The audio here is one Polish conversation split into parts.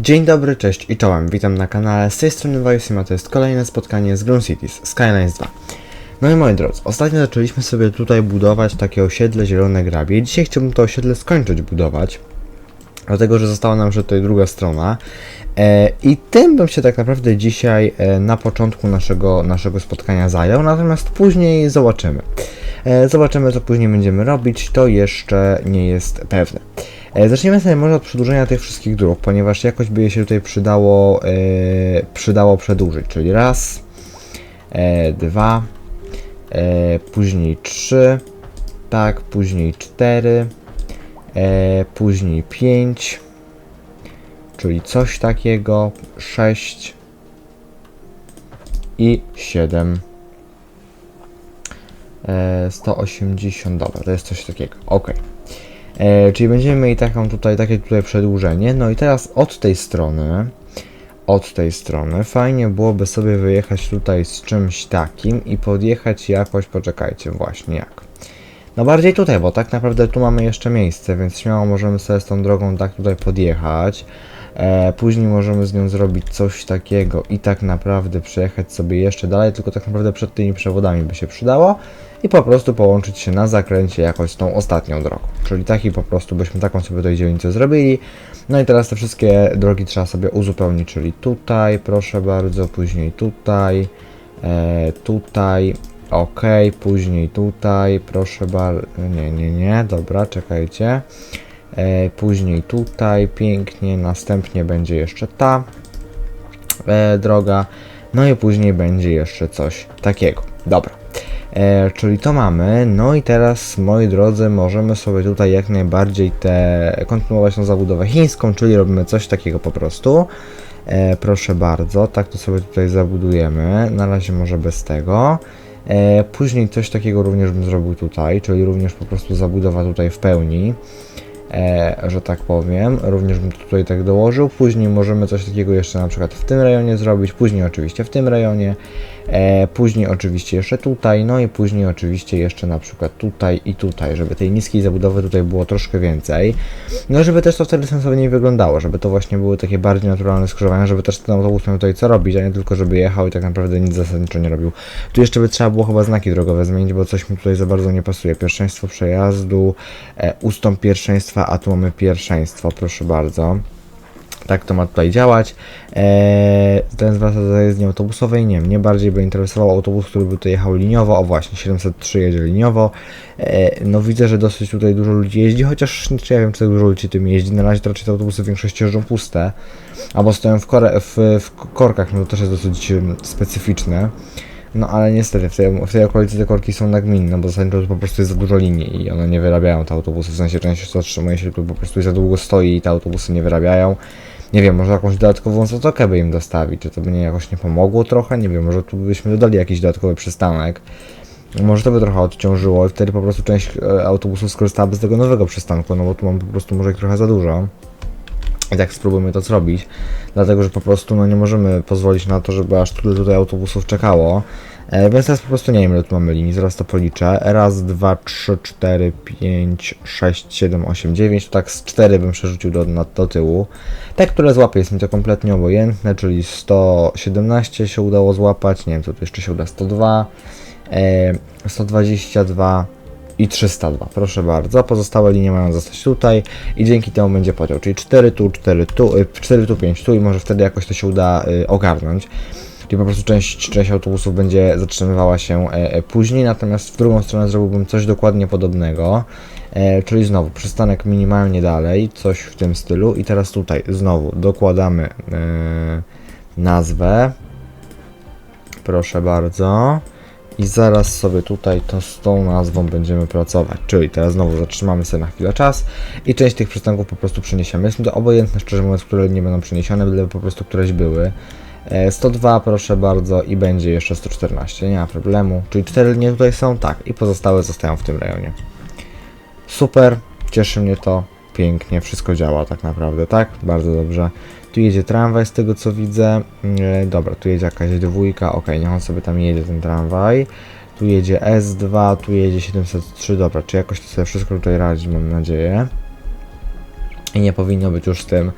Dzień dobry, cześć i czołem, witam na kanale, z tej strony Wajusima, to jest kolejne spotkanie z Ground Cities, Skylines 2. No i moi drodzy, ostatnio zaczęliśmy sobie tutaj budować takie osiedle Zielone Grabie. I dzisiaj chciałbym to osiedle skończyć budować, dlatego że została nam jeszcze tutaj druga strona. E, i tym bym się tak naprawdę dzisiaj e, na początku naszego, naszego spotkania zajął, natomiast później zobaczymy. E, zobaczymy co później będziemy robić, to jeszcze nie jest pewne. E, Zaczniemy sobie może od przedłużenia tych wszystkich dróg, ponieważ jakoś by się tutaj przydało, e, przydało przedłużyć, czyli raz, dwa, później trzy, tak, później cztery, później pięć, czyli coś takiego, sześć i siedem. E, 180, dobra, to jest coś takiego, ok. E, czyli będziemy mieli taką tutaj, takie tutaj przedłużenie. No i teraz od tej strony, od tej strony, fajnie byłoby sobie wyjechać tutaj z czymś takim i podjechać jakoś, poczekajcie, właśnie jak. No bardziej tutaj, bo tak naprawdę tu mamy jeszcze miejsce, więc śmiało możemy sobie z tą drogą tak tutaj podjechać. E, później możemy z nią zrobić coś takiego i tak naprawdę przejechać sobie jeszcze dalej, tylko tak naprawdę przed tymi przewodami by się przydało i po prostu połączyć się na zakręcie jakoś z tą ostatnią drogą. Czyli taki po prostu byśmy taką sobie tutaj dzielnicę zrobili. No i teraz te wszystkie drogi trzeba sobie uzupełnić, czyli tutaj, proszę bardzo, później tutaj, e, tutaj, ok, później tutaj, proszę bardzo, nie, nie, nie, dobra, czekajcie. E, później tutaj, pięknie, następnie będzie jeszcze ta e, droga, no i później będzie jeszcze coś takiego. Dobra. E, czyli to mamy, no i teraz moi drodzy możemy sobie tutaj jak najbardziej te kontynuować tą zabudowę chińską, czyli robimy coś takiego po prostu. E, proszę bardzo, tak to sobie tutaj zabudujemy, na razie może bez tego. E, później coś takiego również bym zrobił tutaj, czyli również po prostu zabudowa tutaj w pełni e, że tak powiem. Również bym tutaj tak dołożył. Później możemy coś takiego jeszcze na przykład w tym rejonie zrobić, później oczywiście w tym rejonie, e, później oczywiście jeszcze tutaj, no i później oczywiście jeszcze na przykład tutaj i tutaj, żeby tej niskiej zabudowy tutaj było troszkę więcej. No żeby też to wtedy sensowniej wyglądało, żeby to właśnie były takie bardziej naturalne skrzyżowania, żeby też ten autobus miał tutaj co robić, a nie tylko żeby jechał i tak naprawdę nic zasadniczo nie robił. Tu jeszcze by trzeba było chyba znaki drogowe zmienić, bo coś mi tutaj za bardzo nie pasuje. Pierwszeństwo przejazdu, e, ustąp pierwszeństwa, a tu mamy pierwszeństwo, proszę bardzo. Tak to ma tutaj działać. Eee, ten zwraca do jezdni autobusowej. Nie, mnie bardziej by interesował autobus, który by tutaj jechał liniowo. O właśnie, 703 jedzie liniowo. Eee, no widzę, że dosyć tutaj dużo ludzi jeździ, chociaż czy ja wiem, czy tak dużo ludzi tym jeździ. Na razie to raczej te autobusy w większości jeżdżą puste. Albo stoją w, kore, w, w korkach, no to też jest dosyć specyficzne. No ale niestety w tej, w tej okolicy te korki są nagminne, bo zasadniczo po prostu jest za dużo linii i one nie wyrabiają te autobusy, w sensie część zatrzymuje się tu po prostu za długo stoi i te autobusy nie wyrabiają. Nie wiem, może jakąś dodatkową zatokę by im dostawić, czy to by nie jakoś nie pomogło trochę, nie wiem, może tu byśmy dodali jakiś dodatkowy przystanek. Może to by trochę odciążyło i wtedy po prostu część e, autobusów skorzystałaby z tego nowego przystanku, no bo tu mam po prostu może ich trochę za dużo. I tak spróbujmy to zrobić, dlatego że po prostu no, nie możemy pozwolić na to, żeby aż tyle tutaj autobusów czekało. E, więc teraz po prostu nie wiem ile tu mamy linii, zaraz to policzę. Raz, dwa, trzy, cztery, pięć, sześć, siedem, osiem, dziewięć. To tak z cztery bym przerzucił do, na, do tyłu. Te, które złapię jest mi to kompletnie obojętne, czyli 117 się udało złapać, nie wiem co tu jeszcze się uda, 102, e, 122 i 302, proszę bardzo. Pozostałe linie mają zostać tutaj i dzięki temu będzie podział, czyli 4 tu, 4 tu, y, 4 tu, 5 tu i może wtedy jakoś to się uda y, ogarnąć. Czyli po prostu część, część autobusów będzie zatrzymywała się e, e, później, natomiast w drugą stronę zrobiłbym coś dokładnie podobnego, e, czyli znowu przystanek minimalnie dalej, coś w tym stylu i teraz tutaj znowu dokładamy nazwę, proszę bardzo. I zaraz sobie tutaj to z tą nazwą będziemy pracować. Czyli teraz znowu zatrzymamy sobie na chwilę czas i część tych przystanków po prostu przeniesiemy. Mi to obojętne, szczerze mówiąc, które nie będą przeniesione, byle po prostu któreś były. E, 102 proszę bardzo i będzie jeszcze 114, nie ma problemu. Czyli 4 linie tutaj są, tak, i pozostałe zostają w tym rejonie. Super, cieszy mnie to, pięknie, wszystko działa tak naprawdę, tak? Bardzo dobrze. Tu jedzie tramwaj z tego co widzę. E, dobra, tu jedzie jakaś dwójka, ok, niech on sobie tam jedzie ten tramwaj. Tu jedzie S2, tu jedzie 703, dobra, czy jakoś to sobie wszystko tutaj radzi, mam nadzieję. I nie powinno być już z tym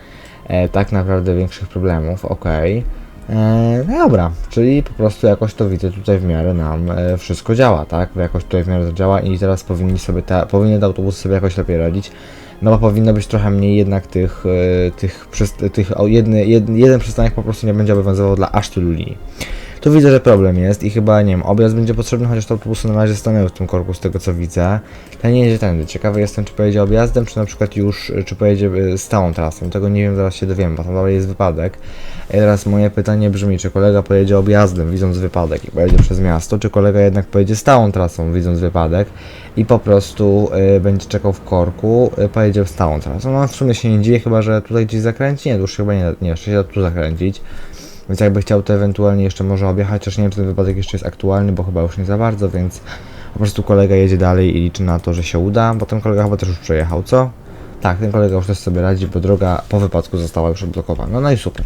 e, tak naprawdę większych problemów, okej. E, No dobra, czyli po prostu jakoś to widzę tutaj w miarę nam e, wszystko działa, tak? Jakoś tutaj w miarę to działa i teraz powinni sobie te, powinien te autobusy sobie jakoś lepiej radzić. No bo powinno być trochę mniej jednak tych, e, tych, tych jedny, jed, jeden przystanek po prostu nie będzie obowiązywał dla aż tylu linii. Tu widzę, że problem jest i chyba, nie wiem, objazd będzie potrzebny, chociaż te autobusy na razie stanęły w tym korku z tego co widzę. Ten nie jedzie tędy. Ciekawy jestem, czy pojedzie objazdem, czy na przykład już, czy pojedzie stałą trasą. Tego nie wiem, zaraz się dowiem, bo tam dalej jest wypadek. I teraz moje pytanie brzmi, czy kolega pojedzie objazdem, widząc wypadek i pojedzie przez miasto, czy kolega jednak pojedzie stałą trasą, widząc wypadek i po prostu y, będzie czekał w korku, y, pojedzie stałą trasą. No w sumie się nie dziwię, chyba, że tutaj gdzieś zakręci, nie, tu już chyba nie, nie, jeszcze się da tu zakręcić. Więc jakby chciał to ewentualnie jeszcze może objechać, chociaż nie wiem, czy ten wypadek jeszcze jest aktualny, bo chyba już nie za bardzo, więc po prostu kolega jedzie dalej i liczy na to, że się uda, bo ten kolega chyba też już przejechał, co? Tak, ten kolega już też sobie radzi, bo droga po wypadku została już odblokowana. No i super.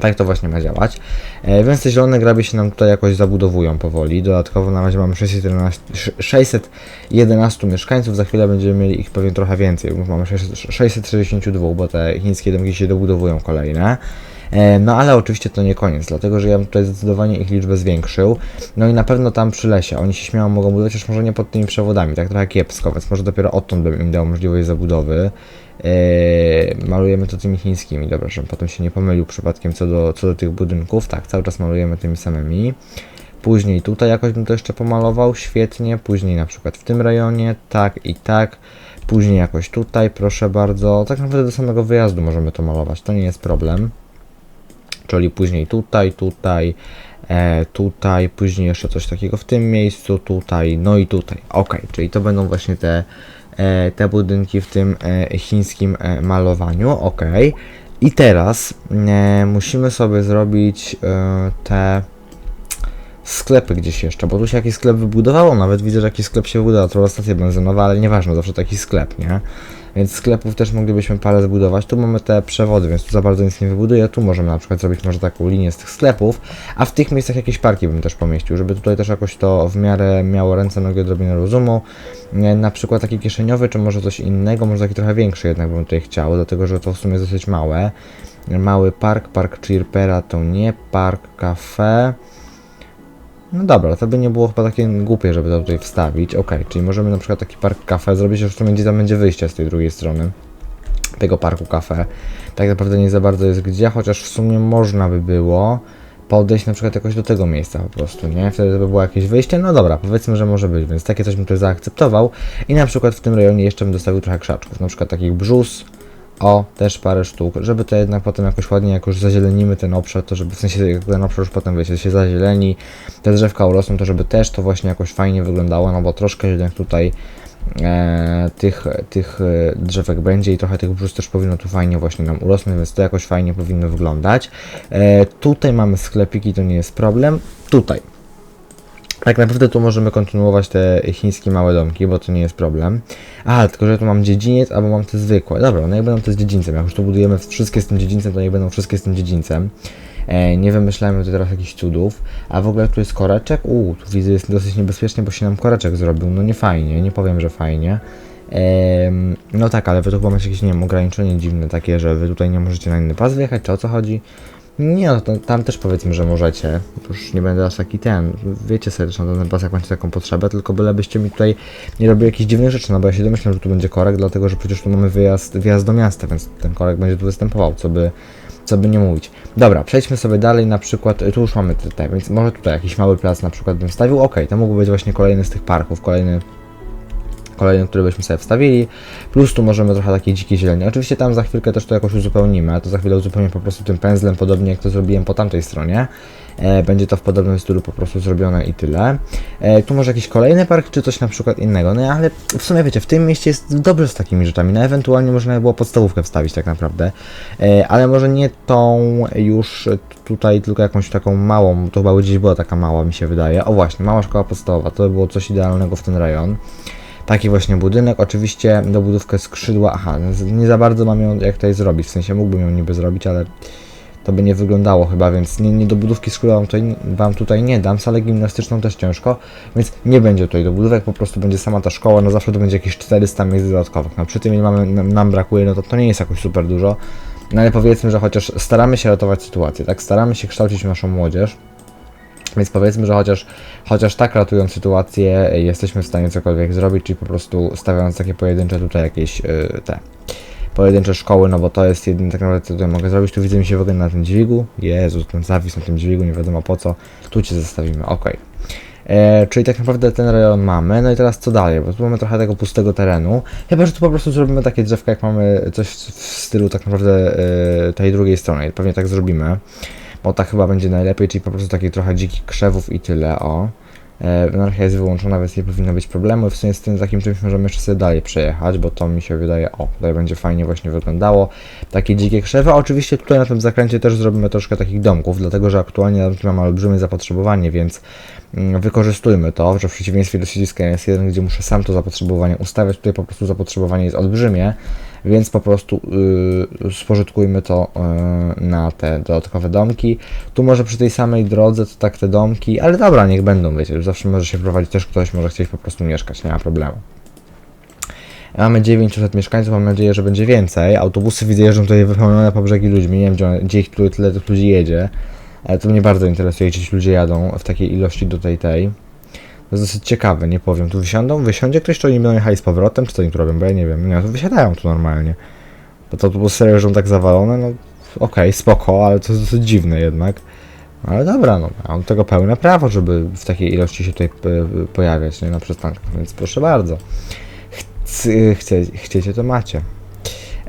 Tak to właśnie ma działać. E, więc te zielone graby się nam tutaj jakoś zabudowują powoli. Dodatkowo na razie mamy 611, 611 mieszkańców, za chwilę będziemy mieli ich pewnie trochę więcej. Już mamy 600 662, bo te chińskie domki się dobudowują kolejne. E, No ale oczywiście to nie koniec, dlatego że ja bym tutaj zdecydowanie ich liczbę zwiększył. No i na pewno tam przy lesie. Oni się śmiało mogą budować, chociaż może nie pod tymi przewodami, tak trochę kiepsko, więc może dopiero odtąd bym im dał możliwość zabudowy. Eee, malujemy to tymi chińskimi, dobra, żebym potem się nie pomylił przypadkiem co do, co do tych budynków. Tak, cały czas malujemy tymi samymi. Później tutaj jakoś bym to jeszcze pomalował, świetnie. Później na przykład w tym rejonie, tak i tak. Później jakoś tutaj, proszę bardzo. Tak naprawdę do samego wyjazdu możemy to malować, to nie jest problem. Czyli później tutaj, tutaj, e, tutaj, później jeszcze coś takiego w tym miejscu, tutaj, no i tutaj. Ok, czyli to będą właśnie te, te budynki w tym e, chińskim e, malowaniu. Ok. I teraz e, musimy sobie zrobić e, te sklepy gdzieś jeszcze, bo tu się jakiś sklep wybudowało, nawet widzę, że jakiś sklep się wybudował, trochę stacja benzynowa, ale nieważne, zawsze taki sklep, nie? Więc sklepów też moglibyśmy parę zbudować. Tu mamy te przewody, więc tu za bardzo nic nie wybuduję. Tu możemy na przykład zrobić może taką linię z tych sklepów, a w tych miejscach jakieś parki bym też pomieścił, żeby tutaj też jakoś to w miarę miało ręce, nogi, odrobinę rozumu. Na przykład taki kieszeniowy, czy może coś innego, może taki trochę większy jednak bym tutaj chciał, dlatego że to w sumie jest dosyć małe. Mały park, park Chirpera to nie, park cafe. No dobra, to by nie było chyba takie głupie, żeby to tutaj wstawić. Ok, czyli możemy na przykład taki park kafe zrobić, sumie gdzie tam będzie wyjście z tej drugiej strony tego parku kafe. Tak naprawdę nie za bardzo jest gdzie, chociaż w sumie można by było podejść na przykład jakoś do tego miejsca po prostu, nie? Wtedy by było jakieś wyjście, no dobra, powiedzmy, że może być, więc takie coś bym tutaj zaakceptował i na przykład w tym rejonie jeszcze bym dostawił trochę krzaczków, na przykład takich brzus, o, też parę sztuk, żeby to jednak potem jakoś ładnie, jak już zazielenimy ten obszar, to żeby w sensie jak ten obszar już potem wiecie, się zazieleni, te drzewka urosną, to żeby też to właśnie jakoś fajnie wyglądało, no bo troszkę jednak tutaj e, tych, tych e, drzewek będzie i trochę tych brzus też powinno tu fajnie właśnie nam urosnąć, więc to jakoś fajnie powinno wyglądać. E, tutaj mamy sklepiki, to nie jest problem. Tutaj. Tak naprawdę tu możemy kontynuować te chińskie małe domki, bo to nie jest problem. A, tylko że tu mam dziedziniec, albo mam te zwykłe. Dobra, no jak będą te z dziedzińcem. Jak już tu budujemy wszystkie z tym dziedzińcem, to niech będą wszystkie z tym dziedzińcem. E, nie wymyślajmy tu teraz jakichś cudów. A w ogóle tu jest koreczek. Uuu, tu widzę jest dosyć niebezpiecznie, bo się nam koreczek zrobił. No nie fajnie, nie powiem, że fajnie. Em, no tak, ale wy tu macie jakieś, nie wiem, ograniczenie dziwne takie, że wy tutaj nie możecie na inny pas wyjechać, czy o co chodzi? Nie, no to, tam też powiedzmy, że możecie. Już nie będę aż taki ten. Wiecie sobie zresztą ten pas, jak macie taką potrzebę, tylko bylebyście mi tutaj nie robili jakichś dziwnych rzeczy, no bo ja się domyślam, że tu będzie korek, dlatego że przecież tu mamy wyjazd, wjazd do miasta, więc ten korek będzie tu występował, co by, co by nie mówić. Dobra, przejdźmy sobie dalej, na przykład, tu już mamy tutaj, więc może tutaj jakiś mały plac na przykład bym wstawił, ok, to mógłby być właśnie kolejny z tych parków, kolejny kolejny, który byśmy sobie wstawili, plus tu możemy trochę takiej dzikiej zieleni. Oczywiście tam za chwilkę też to jakoś uzupełnimy, to za chwilę uzupełnię po prostu tym pędzlem, podobnie jak to zrobiłem po tamtej stronie. E, będzie to w podobnym stylu po prostu zrobione i tyle. E, tu może jakiś kolejny park, czy coś na przykład innego, no ale w sumie wiecie, w tym mieście jest dobrze z takimi rzeczami, no ewentualnie można by było podstawówkę wstawić tak naprawdę, e, ale może nie tą już tutaj, tylko jakąś taką małą, to chyba gdzieś była taka mała mi się wydaje. O właśnie, mała szkoła podstawowa, to by było coś idealnego w ten rejon. Taki właśnie budynek, oczywiście dobudówkę skrzydła, aha, nie za bardzo mam ją jak tutaj zrobić, w sensie mógłbym ją niby zrobić, ale to by nie wyglądało chyba, więc nie, nie dobudówki skrzydła wam tutaj, wam tutaj nie dam, salę gimnastyczną też ciężko, więc nie będzie tutaj dobudówek, po prostu będzie sama ta szkoła, no zawsze to będzie jakieś 400 miejsc dodatkowych, no przy tym ile mamy, nam, nam brakuje, no to to nie jest jakoś super dużo, No ale powiedzmy, że chociaż staramy się ratować sytuację, tak? Staramy się kształcić naszą młodzież. Więc powiedzmy, że chociaż, chociaż tak ratując sytuację, jesteśmy w stanie cokolwiek zrobić, czyli po prostu stawiając takie pojedyncze tutaj jakieś yy, te pojedyncze szkoły, no bo to jest jedyne tak naprawdę co tutaj mogę zrobić. Tu widzę mi się w ogóle na tym dźwigu. Jezu, ten zawis na tym dźwigu, nie wiadomo po co. Tu cię zostawimy, ok. E, czyli tak naprawdę ten rejon mamy, no i teraz co dalej, bo tu mamy trochę tego pustego terenu, chyba, że tu po prostu zrobimy takie drzewka, jak mamy coś w stylu tak naprawdę e, tej drugiej strony, pewnie tak zrobimy, bo tak chyba będzie najlepiej, czyli po prostu takich trochę dzikich krzewów i tyle, o. E, Anarchia jest wyłączona, więc nie powinno być problemu. W sumie z tym takim czymś możemy jeszcze sobie dalej przejechać, bo to mi się wydaje, o, tutaj będzie fajnie właśnie wyglądało. Takie dzikie krzewy. Oczywiście tutaj na tym zakręcie też zrobimy troszkę takich domków, dlatego że aktualnie mamy olbrzymie zapotrzebowanie, więc mm, wykorzystujmy to, że w przeciwieństwie do siedziska jest jeden, gdzie muszę sam to zapotrzebowanie ustawiać, tutaj po prostu zapotrzebowanie jest olbrzymie, więc po prostu yy, spożytkujmy to yy, na te dodatkowe domki. Tu może przy tej samej drodze to tak te domki, ale dobra, niech będą, wiecie, zawsze może się wprowadzić też ktoś, może chcieć po prostu mieszkać, nie ma problemu. Mamy 900 mieszkańców, mam nadzieję, że będzie więcej. Autobusy widzę jeżdżą tutaj wypełnione po brzegi ludźmi, nie wiem gdzie ich tyle, tyle tych ludzi jedzie. Ale to mnie bardzo interesuje, gdzie ci ludzie jadą w takiej ilości do tej tej. To jest dosyć ciekawe, nie powiem. Tu wysiądą, wysiądzie ktoś, czy oni będą jechali z powrotem, czy oni tu robią, bo ja nie wiem. Nie, to wysiadają tu normalnie. Bo to autobusy serio leżą tak zawalone, no okej, spoko, ale to jest dosyć dziwne jednak. Ale dobra, no, mam do tego pełne prawo, żeby w takiej ilości się tutaj p- pojawiać, nie, na przystankach, więc proszę bardzo. Chcecie, to macie.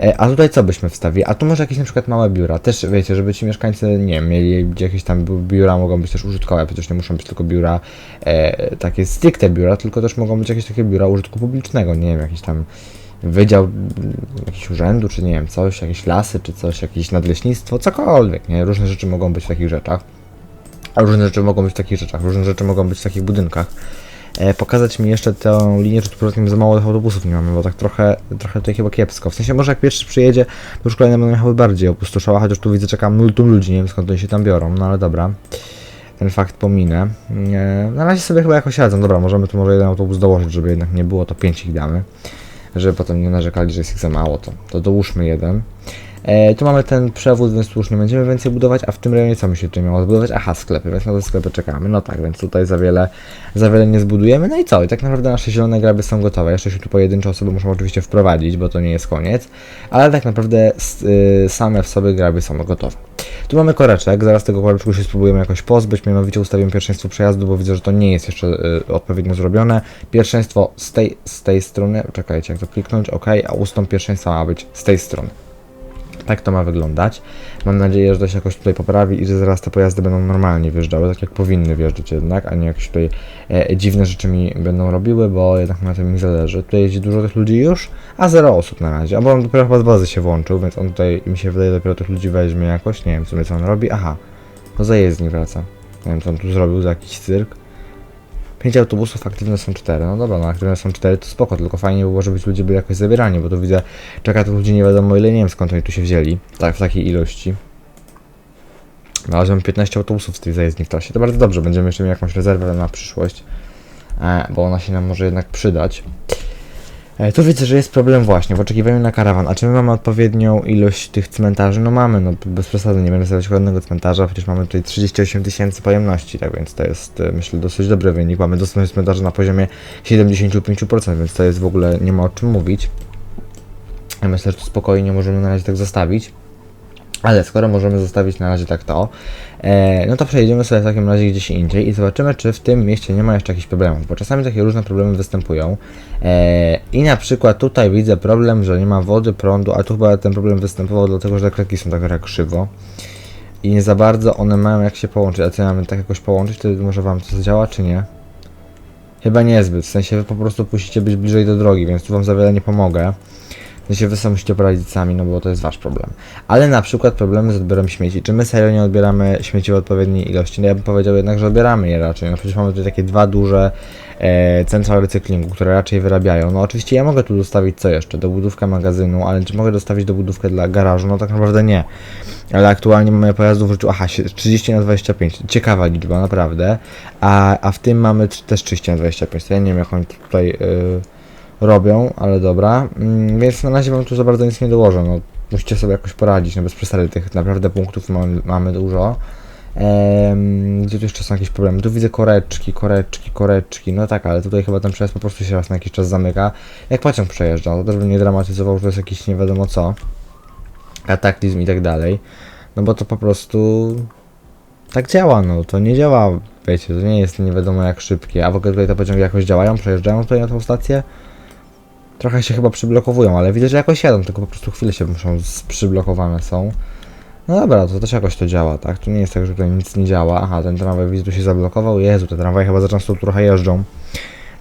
E, A tutaj co byśmy wstawili? A tu może jakieś na przykład małe biura. Też wiecie, żeby ci mieszkańcy, nie wiem, mieli gdzie jakieś tam bi- biura, mogą być też użytkowe, przecież nie muszą być tylko biura, e, takie stricte biura, tylko też mogą być jakieś takie biura użytku publicznego, nie wiem, jakiś tam wydział jakiś urzędu, czy nie wiem, coś, jakieś lasy, czy coś, jakieś nadleśnictwo, cokolwiek, nie? Różne rzeczy mogą być w takich rzeczach. A różne rzeczy mogą być w takich rzeczach, różne rzeczy mogą być w takich budynkach. E, pokazać mi jeszcze tę linię, czy tu tym za mało tych autobusów nie mamy, bo tak trochę, trochę tutaj chyba kiepsko. W sensie może jak pierwszy przyjedzie, to już kolejne będą jechały bardziej opustoszałe, chociaż tu widzę czekam multum ludzi, nie wiem skąd oni się tam biorą, no ale dobra. Ten fakt pominę. E, na razie sobie chyba jakoś radzą. Dobra, możemy tu może jeden autobus dołożyć, żeby jednak nie było, to pięć ich damy. Żeby potem nie narzekali, że jest ich za mało, to, to dołóżmy jeden. E, tu mamy ten przewód, więc nie będziemy więcej budować, a w tym rejonie co mi się tutaj miało zbudować? Aha, sklepy, więc na te sklepy czekamy. No tak, więc tutaj za wiele, za wiele nie zbudujemy. No i co? I tak naprawdę nasze zielone graby są gotowe. Jeszcze się tu pojedyncze osoby muszą oczywiście wprowadzić, bo to nie jest koniec. Ale tak naprawdę y, same w sobie graby są gotowe. Tu mamy koreczek, zaraz tego koreczku się spróbujemy jakoś pozbyć, mianowicie ustawimy pierwszeństwo przejazdu, bo widzę, że to nie jest jeszcze y, odpowiednio zrobione. Pierwszeństwo z tej, z tej strony, czekajcie, jak to kliknąć, ok, a ustąp pierwszeństwa ma być z tej strony. Tak to ma wyglądać. Mam nadzieję, że to się jakoś tutaj poprawi i że zaraz te pojazdy będą normalnie wjeżdżały, tak jak powinny wjeżdżać jednak, a nie jakieś tutaj e, dziwne rzeczy mi będą robiły, bo jednak na tym mi zależy. Tutaj jeździ dużo tych ludzi już, a zero osób na razie. A bo on dopiero chyba z bazy się włączył, więc on tutaj, mi się wydaje, dopiero tych ludzi weźmie jakoś. Nie wiem w sumie co on robi. Aha, no zajezdni wraca. Nie wiem co on tu zrobił za jakiś cyrk. Pięć autobusów, aktywne są cztery. No dobra, no aktywne są cztery, to spoko, tylko fajnie by było, żeby ludzie byli jakoś zabierani, bo tu widzę, czeka tu ludzi nie wiadomo ile, nie wiem skąd oni tu się wzięli, tak, w takiej ilości. Znalazłem 15 autobusów z tej zajezdni w trasie, to bardzo dobrze, będziemy jeszcze mieli jakąś rezerwę na przyszłość, e, bo ona się nam może jednak przydać. E, tu widzę, że jest problem właśnie w oczekiwaniu na karawan. A czy my mamy odpowiednią ilość tych cmentarzy? No mamy, no bez przesady, nie będę stawiać żadnego cmentarza, przecież mamy tutaj 38 tysięcy pojemności, tak więc to jest, e, myślę, dosyć dobry wynik. Mamy dostępność cmentarzy na poziomie 75%, więc to jest w ogóle, nie ma o czym mówić. Ja myślę, że tu spokojnie możemy na razie tak zostawić. Ale skoro możemy zostawić na razie tak to, e, no to przejdziemy sobie w takim razie gdzieś indziej i zobaczymy, czy w tym mieście nie ma jeszcze jakichś problemów, bo czasami takie różne problemy występują. E, I na przykład tutaj widzę problem, że nie ma wody, prądu, a tu chyba ten problem występował dlatego, że kreki są tak jak krzywo. I nie za bardzo one mają jak się połączyć, a co mamy tak jakoś połączyć, to może wam to zadziała, czy nie? Chyba niezbyt, w sensie wy po prostu musicie być bliżej do drogi, więc tu wam za wiele nie pomogę. Sensie wy sobie musicie poradzić sami, no bo to jest wasz problem. Ale na przykład problemy z odbiorem śmieci. Czy my serio nie odbieramy śmieci w odpowiedniej ilości? No ja bym powiedział jednak, że odbieramy je raczej. No przecież mamy tutaj takie dwa duże e, centra recyklingu, które raczej wyrabiają. No oczywiście ja mogę tu dostawić co jeszcze? Dobudówkę magazynu, ale czy mogę dostawić dobudówkę dla garażu? No tak naprawdę nie. Ale aktualnie mamy pojazdów w życiu, aha, sie- 30 na 25. Ciekawa liczba, naprawdę. A, a w tym mamy też 30 na 25. To ja nie wiem jak oni tutaj... y, robią, ale dobra. Mm, więc na razie wam tu za bardzo nic nie dołożę. No, musicie sobie jakoś poradzić, no bez przesady tych naprawdę punktów mamy, mamy dużo. Ehm, gdzie tu jeszcze są jakieś problemy? Tu widzę koreczki, koreczki, koreczki, no tak, ale tutaj chyba ten przejazd po prostu się raz na jakiś czas zamyka. Jak pociąg przejeżdża, to też bym nie dramatyzował, że jest jakiś nie wiadomo co. Kataklizm i tak dalej. No bo to po prostu tak działa, no to nie działa, wiecie, to nie jest nie wiadomo jak szybkie. A w ogóle tutaj te pociągi jakoś działają, przejeżdżają tutaj na tą stację? Trochę się chyba przyblokowują, ale widzę, że jakoś jadą, tylko po prostu chwilę się muszą przyblokowane są. No dobra, to też jakoś to działa, tak? Tu nie jest tak, że tutaj nic nie działa. Aha, ten tramwaj widzę, tu się zablokował. Jezu, te tramwaje chyba za często trochę jeżdżą.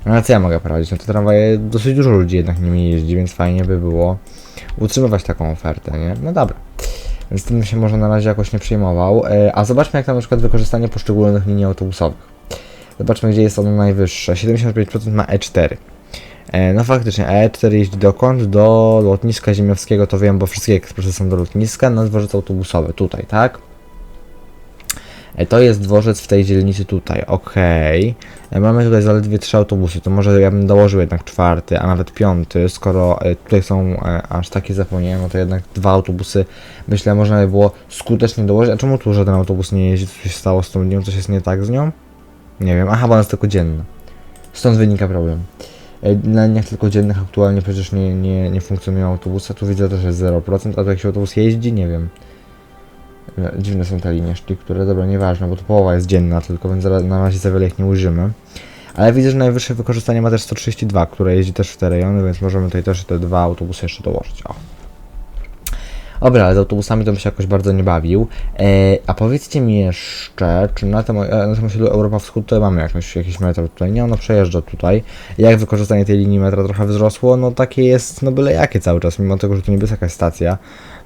No ale co ja mogę poradzić? No te tramwaje, dosyć dużo ludzi jednak nimi jeździ, więc fajnie by było utrzymywać taką ofertę, nie? No dobra. Więc tym się może na razie jakoś nie przejmował. E, A zobaczmy jak na przykład wykorzystanie poszczególnych linii autobusowych. Zobaczmy gdzie jest ono najwyższe. 75% ma E4. E, No faktycznie, E4 jeździ dokąd? Do lotniska ziemiowskiego, to wiem, bo wszystkie ekspresy są do lotniska, na dworzec autobusowy, tutaj, tak? E, To jest dworzec w tej dzielnicy tutaj, okej. E, Mamy tutaj zaledwie trzy autobusy, to może ja bym dołożył jednak czwarty, a nawet piąty, skoro tutaj są aż takie zapomniałem, no to jednak dwa autobusy, myślę, można by było skutecznie dołożyć. A czemu tu żaden autobus nie jeździ? Co się stało z tą linią? Coś jest nie tak z nią? Nie wiem, aha, bo ona jest tylko dzienna. Stąd wynika problem. E, Na liniach tylko dziennych aktualnie przecież nie, nie, nie funkcjonują autobusy, tu widzę też jest 0%, a tu jakiś autobus jeździ? Nie wiem. E, Dziwne są te linie szli, które, dobra, nieważne, bo to połowa jest dzienna tylko, więc na razie za wiele ich nie użymy. Ale widzę, że najwyższe wykorzystanie ma też 132, które jeździ też w te rejony, więc możemy tutaj też te dwa autobusy jeszcze dołożyć. O. Dobra, ale z autobusami to bym się jakoś bardzo nie bawił. E, a powiedzcie mi jeszcze, czy na tym, e, na tym osiedlu Europa Wschód to mamy jakąś, jakiś metro tutaj? Nie, ono przejeżdża tutaj. Jak wykorzystanie tej linii metra trochę wzrosło? No takie jest, no byle jakie cały czas, mimo tego, że to niby jest jakaś stacja.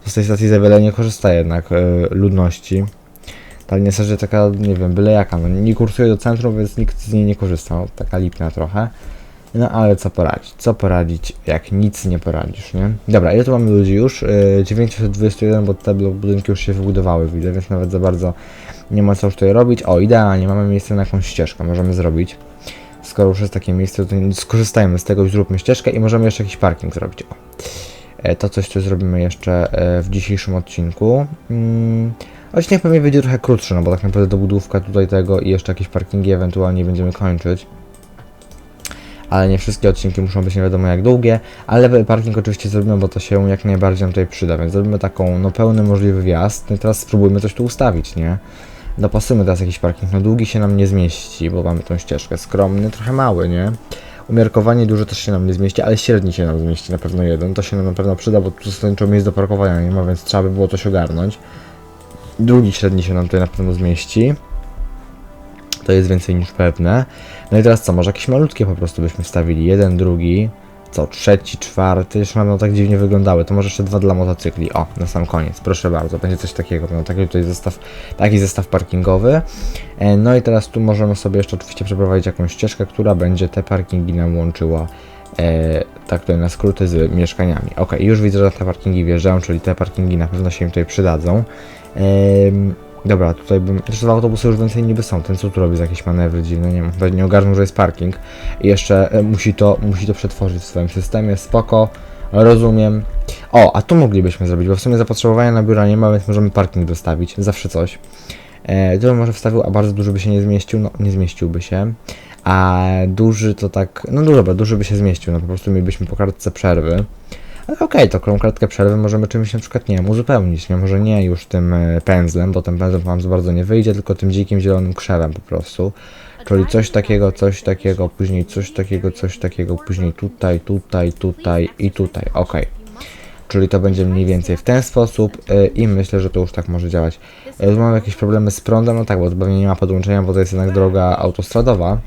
Z tej stacji za wiele nie korzysta jednak e, ludności. Ta linia jest taka, nie wiem, byle jaka, no nie kursuje do centrum, więc nikt z niej nie korzysta, no, taka lipna trochę. No ale co poradzić? Co poradzić, jak nic nie poradzisz, nie? Dobra, ile tu mamy ludzi już? Yy, 921, bo te budynki już się wybudowały, widzę, więc nawet za bardzo nie ma co już tutaj robić. O, idealnie, mamy miejsce na jakąś ścieżkę, możemy zrobić. Skoro już jest takie miejsce, to skorzystajmy z tego i zróbmy ścieżkę i możemy jeszcze jakiś parking zrobić. O. E, To coś, co zrobimy jeszcze e, w dzisiejszym odcinku. Mm, Odcinek pewnie będzie trochę krótszy, no bo tak naprawdę dobudówka tutaj tego i jeszcze jakieś parkingi ewentualnie będziemy kończyć ale nie wszystkie odcinki muszą być nie wiadomo jak długie, ale parking oczywiście zrobimy, bo to się jak najbardziej nam tutaj przyda, więc zrobimy taką, no pełny możliwy wjazd, no i teraz spróbujmy coś tu ustawić, nie? Dopasujmy teraz jakiś parking, no długi się nam nie zmieści, bo mamy tą ścieżkę, skromny, trochę mały, nie? Umiarkowanie duży też się nam nie zmieści, ale średni się nam zmieści na pewno jeden, to się nam na pewno przyda, bo tu zasadniczo miejsc do parkowania nie ma, więc trzeba by było coś ogarnąć. Drugi średni się nam tutaj na pewno zmieści. To jest więcej niż pewne. No i teraz co, może jakieś malutkie po prostu byśmy wstawili. Jeden, drugi, co, trzeci, czwarty, jeszcze będą tak dziwnie wyglądały. To może jeszcze dwa dla motocykli. O, na sam koniec, proszę bardzo, będzie coś takiego. No taki tutaj zestaw, taki zestaw parkingowy. E, No i teraz tu możemy sobie jeszcze oczywiście przeprowadzić jakąś ścieżkę, która będzie te parkingi nam łączyła. E, tak tutaj na skróty z mieszkaniami. Ok, już widzę, że te parkingi wjeżdżają, czyli te parkingi na pewno się im tutaj przydadzą. Em, Dobra, tutaj bym. Dwa autobusy już więcej niby są. Ten co tu robi za jakieś manewry dziwne, nie wiem, nie ogarnął, że jest parking. I jeszcze e, musi to, musi to przetworzyć w swoim systemie. Spoko, rozumiem. O, a tu moglibyśmy zrobić, bo w sumie zapotrzebowania na biura nie ma, więc możemy parking dostawić. Zawsze coś. E, tu może wstawił, a bardzo duży by się nie zmieścił. No, nie zmieściłby się. A duży to tak. No dobra, duży by się zmieścił. No po prostu mielibyśmy po kartce przerwy. Okej, to tą kratkę przerwy możemy czymś na przykład, nie wiem, uzupełnić, nie? Może nie już tym e, pędzlem, bo ten pędzlem nam za bardzo nie wyjdzie, tylko tym dzikim zielonym krzewem po prostu. Czyli coś takiego, coś takiego, później coś takiego, coś takiego, później tutaj, tutaj, tutaj i tutaj, okej. Czyli to będzie mniej więcej w ten sposób e, i myślę, że to już tak może działać. E, Mam jakieś problemy z prądem, no tak, bo pewnie nie ma podłączenia, bo to jest jednak droga autostradowa.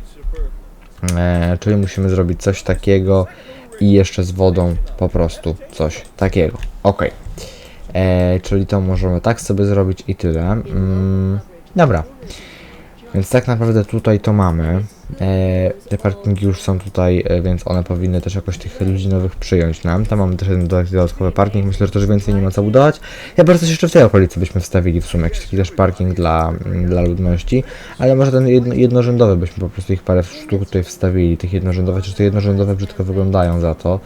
Czyli musimy zrobić coś takiego i jeszcze z wodą po prostu coś takiego. Ok. E, czyli to możemy tak sobie zrobić i tyle. Mm, dobra. Więc tak naprawdę tutaj to mamy. E, te parkingi już są tutaj, e, więc one powinny też jakoś tych ludzi nowych przyjąć nam. Tam mamy też jeden dodatkowy parking, myślę, że też więcej nie ma co budować. Ja bardzo coś jeszcze w tej okolicy byśmy wstawili w sumie, jakiś taki też parking dla, mm, dla ludności, ale może ten jedno, jednorzędowy byśmy po prostu ich parę sztuk tutaj wstawili, tych jednorzędowych, chociaż te jednorzędowe brzydko wyglądają za to.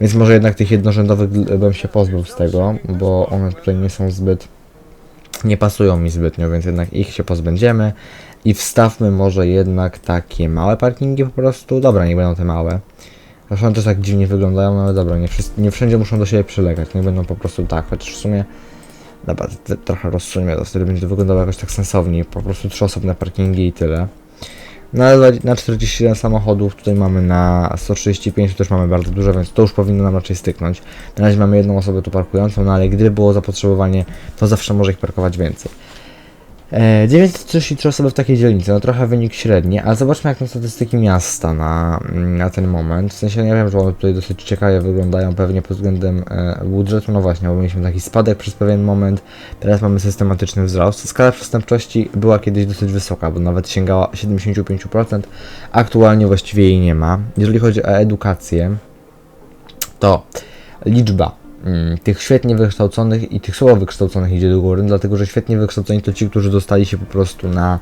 Więc może jednak tych jednorzędowych bym się pozbył z tego, bo one tutaj nie są zbyt nie pasują mi zbytnio, więc jednak ich się pozbędziemy i wstawmy może jednak takie małe parkingi po prostu. Dobra, nie będą te małe. Zresztą one też tak dziwnie wyglądają, no ale dobra, nie, wszyscy, nie wszędzie muszą do siebie przylegać, nie będą po prostu tak, chociaż w sumie dobra, trochę rozsuniemy to, wtedy będzie to wyglądało jakoś tak sensowniej, po prostu trzy osobne parkingi i tyle. No ale na 47 samochodów tutaj mamy na 135, to też mamy bardzo dużo, więc to już powinno nam raczej styknąć. Na razie mamy jedną osobę tu parkującą, no ale gdyby było zapotrzebowanie, to zawsze może ich parkować więcej. E, 933 osoby w takiej dzielnicy, no trochę wynik średni, ale zobaczmy jak są statystyki miasta na, na ten moment. W sensie ja wiem, że one tutaj dosyć ciekawie wyglądają pewnie pod względem e, budżetu, no właśnie, bo mieliśmy taki spadek przez pewien moment, teraz mamy systematyczny wzrost. Skala przestępczości była kiedyś dosyć wysoka, bo nawet sięgała 75%, aktualnie właściwie jej nie ma. Jeżeli chodzi o edukację, to liczba tych świetnie wykształconych i tych słabo wykształconych idzie do góry, dlatego że świetnie wykształceni to ci, którzy dostali się po prostu na,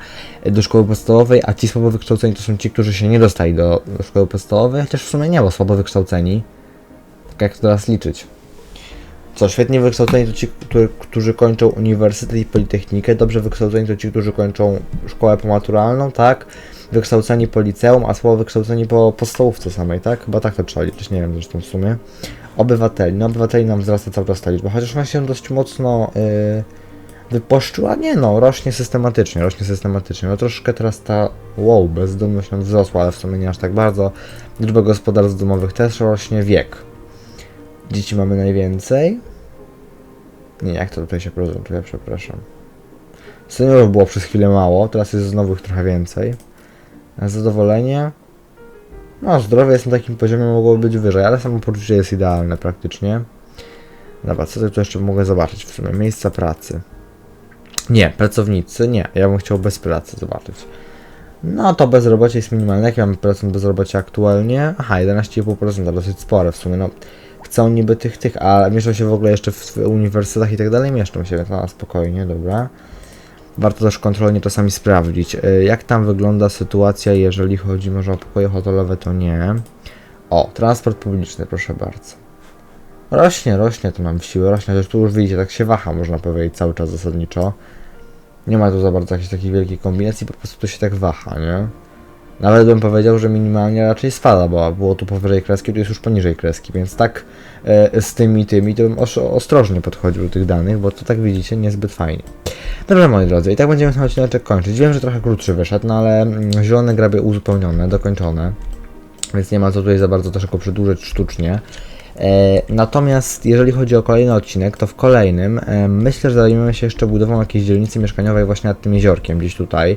do szkoły podstawowej, a ci słabo wykształceni to są ci, którzy się nie dostali do, do szkoły podstawowej, chociaż w sumie nie, bo słabo wykształceni. Tak jak to teraz liczyć? Co, świetnie wykształceni to ci, którzy, którzy kończą uniwersytet i politechnikę, dobrze wykształceni to ci, którzy kończą szkołę pomaturalną, tak? Wykształceni po liceum, a słabo wykształceni po podstawówce samej, tak? Chyba tak to trzeba liczyć, nie wiem zresztą w sumie. Obywateli, no obywateli nam wzrasta cały czas ta liczba, chociaż ona się dość mocno yy, nie no, rośnie systematycznie, rośnie systematycznie. No troszkę teraz ta, wow, bezdomność nam wzrosła, ale w sumie nie aż tak bardzo. Liczba gospodarstw domowych też rośnie, wiek. Dzieci mamy najwięcej. Nie, jak to tutaj się prezentuje, przepraszam. Seniorów było przez chwilę mało, teraz jest znowu ich trochę więcej. Zadowolenie? No, zdrowie jest na takim poziomie, mogłoby być wyżej, ale samopoczucie jest idealne praktycznie. Dobra, co tu jeszcze mogę zobaczyć w sumie? Miejsca pracy. Nie, pracownicy, nie. Ja bym chciał bez pracy zobaczyć. No to bezrobocie jest minimalne. Jaki mamy procent bezrobocia aktualnie? Aha, 11,5%, dosyć spore w sumie. No, chcą niby tych, tych, a mieszczą się w ogóle jeszcze w, w uniwersytetach i tak dalej, mieszczą się, więc na spokojnie, dobra. Warto też kontrolnie czasami sprawdzić, y, jak tam wygląda sytuacja, jeżeli chodzi może o pokoje hotelowe, to nie. O, transport publiczny, proszę bardzo. Rośnie, rośnie to nam w siłę, rośnie, chociaż tu już widzicie, tak się waha, można powiedzieć, cały czas zasadniczo. Nie ma tu za bardzo jakiejś takiej wielkiej kombinacji, po prostu to się tak waha, nie? Nawet bym powiedział, że minimalnie raczej spada, bo było tu powyżej kreski, tu jest już poniżej kreski, więc tak e, z tymi tymi to bym os ostrożnie podchodził do tych danych, bo to tak widzicie niezbyt fajnie. Dobrze moi drodzy, i tak będziemy ten odcinek kończyć. Wiem, że trochę krótszy wyszedł, no ale mm, zielone grabie uzupełnione, dokończone, więc nie ma co tutaj za bardzo też go przedłużyć sztucznie. E, natomiast jeżeli chodzi o kolejny odcinek, to w kolejnym e, myślę, że zajmiemy się jeszcze budową jakiejś dzielnicy mieszkaniowej właśnie nad tym jeziorkiem, gdzieś tutaj.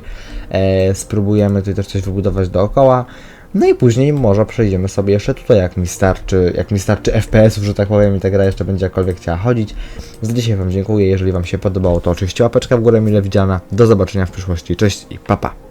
E, spróbujemy tutaj też coś wybudować dookoła. No i później może przejdziemy sobie jeszcze tutaj, jak mi starczy, jak mi starczy FPS-ów, że tak powiem, i ta gra jeszcze będzie jakkolwiek chciała chodzić. Za dzisiaj Wam dziękuję, jeżeli Wam się podobało, to oczywiście łapeczka w górę mile widziana. Do zobaczenia w przyszłości, cześć i papa. Pa.